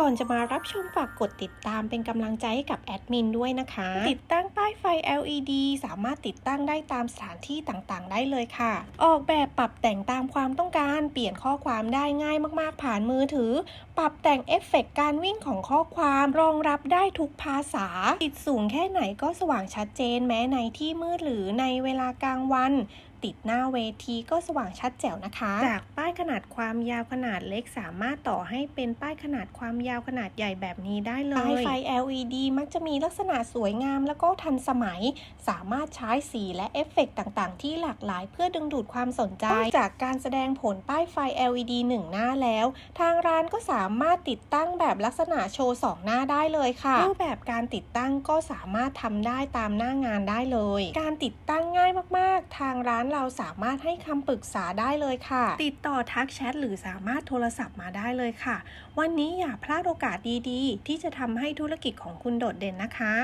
ก่อนจะมารับชมฝากกดติดตามเป็นกำลังใจให้กับแอดมินด้วยนะคะ ติดตั้งป้ายไฟ LED สามารถติดตั้งได้ตามสถานที่ต่างๆ ได้เลยค่ะ ออกแบบปรับแต่งตามความต้องการเปลี่ยนข้อความได้ง่ายมากๆ ผ่านมือถือ ปรับแต่งเอฟเฟกต์การวิ่งของข้อความรองรับได้ทุกภาษา ติดสูงแค่ไหนก็สว่างชัดเจนแม้ในที่มืดหรือในเวลากลางวัน ติดหน้าเวทีก็สว่างชัดแจ๋วนะคะ จากป้ายขนาดความยาวขนาดเล็กสามารถต่อให้เป็นป้ายขนาดความยาวขนาดใหญ่แบบนี้ได้เลยป้ายไฟ LED มักจะมีลักษณะสวยงามแล้วก็ทันสมัย สามารถใช้สีและเอฟเฟกต์ต่างๆ ที่หลากหลายเพื่อดึงดูดความสนใจ จากการแสดงผลป้ายไฟ LED หนึ่งหน้าแล้ว ทางร้านก็สามารถติดตั้งแบบลักษณะโชว์สองหน้าได้เลยค่ะรูปแบบการติดตั้งก็สามารถทำได้ตามหน้างานได้เลย การติดตั้งง่ายมากๆ ทางร้านเราสามารถให้คำปรึกษาได้เลยค่ะ ติดต่อทักแชทหรือสามารถโทรศัพท์มาได้เลยค่ะ วันนี้อย่าพลาดโอกาสดีๆ ที่จะทำให้ธุรกิจของคุณโดดเด่นนะคะ